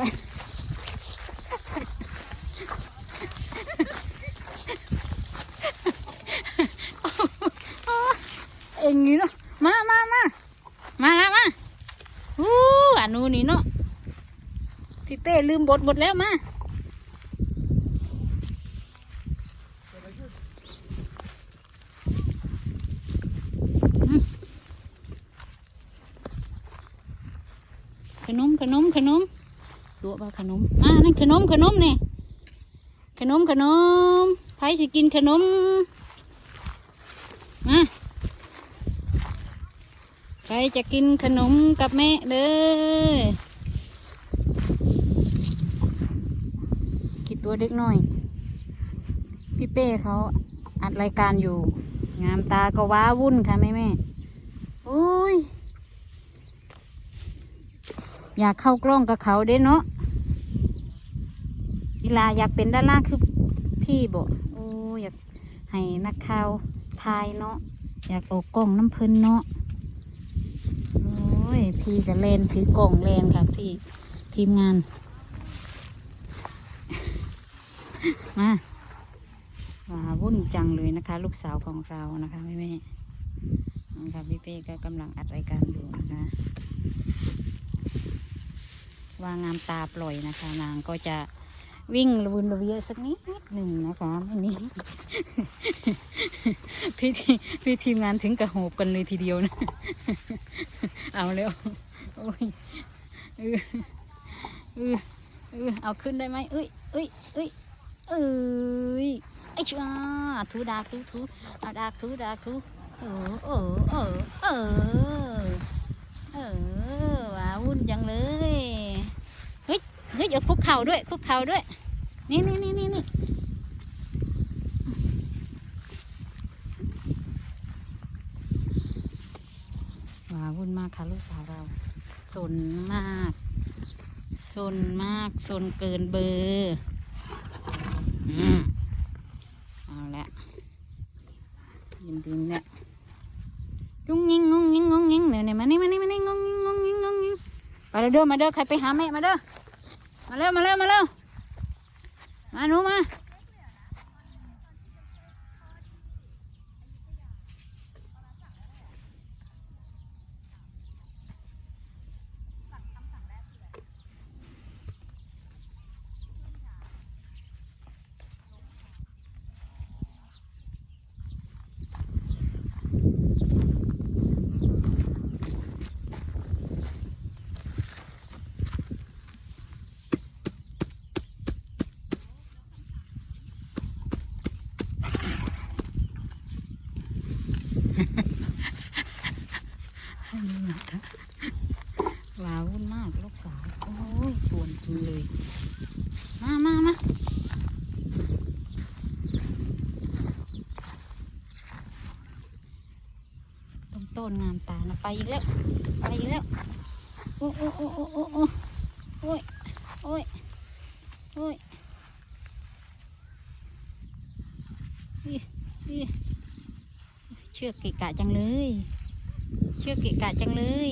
เอ็งนี่เนาะ มามามามาแล้วมาอู้อันนู้นี่เนาะพี่เต้ลืมบทหมดแล้วมาขนมขนมขนม ตัวว่าขนมอ่านั่นขนมขนมเนี่ยขนมขนมใครสิกินขนมมาใครจะกินขนมกับแม่เด้อคิดตัวเด็กหน่อย พี่เป้เขาอัดรายการอยู่ งามตาก็ว้าวุ่นค่ะแม่แม่โอ้ย อยากเข้ากล้องกับเขาเด้เนาะเวลาอยากเป็นดาราคือพี่บอกโอ้ยอยากให้นักข่าวทายเนาะอยากออกกล้องน้ำพลินเนาะโอ้ยพี่จะเล่นถือกล่องเล่นค่ะพี่ทีมงานมาว่าวุ่นจังเลยนะคะ ลูกสาวของเรานะคะแม่แม่ๆนะคะพี่เป้ก็กำลังอัดรายการอยู่นะคะ วางามตาปล่อยนะคะ นางก็จะวิ่งระวนระเวียสักนิดหนึ่งนะคะวันนี้พี่ทีพี่ทีมงานถึงกระโหบกันเลยทีเดียวนะ เอาเร็วโอ้ยเออเออเออเอาขึ้นได้ไหมเอ้ยเอ้ยเอ้ยเอ้ยไอ้ชัวถูดากถูถูเอาดากถูดากถูเออเออเออเออเออว้าวุ่นจังเลย เฮ้ยเฮ้ยเอาคุกเข่าด้วยคุกเข่าด้วย นี่นี่นี่นี่นี่ว้าวุ่นมากค่ะลูกสาวเราสนมากสนมากสนเกินเบอร์มเอาละยินดีเนี่ยจุ้งยิงงงยิงงงยิงเนี่ยมานี่มานี่มานี่งงยิงงงยิงงงยิงไปเด้อมาเด้อใครไปหาแม่มาเด้อ มาเร็วมาเร็วมาเร็วมาหนูมา ว้าวุ่นมากลูกสาว โอ้ยชวนจริงเลย มามามาต้นต้นงามตานะไปอีกแล้ว ไปอีกแล้ว โอ้โอ้โอ้โอ้โอ้โอ้โอ้ยโอ้ยโอ้ยอีอี ชือกเกะกะจังเลย เชือกเกะกะจังเลย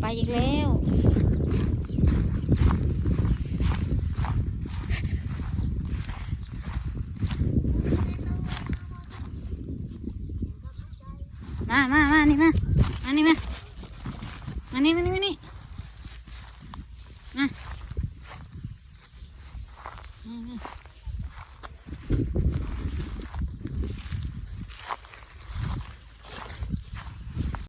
ไปอีกแล้ว มามามานี่มามานี่มามานี่มานี่มานี่มามามา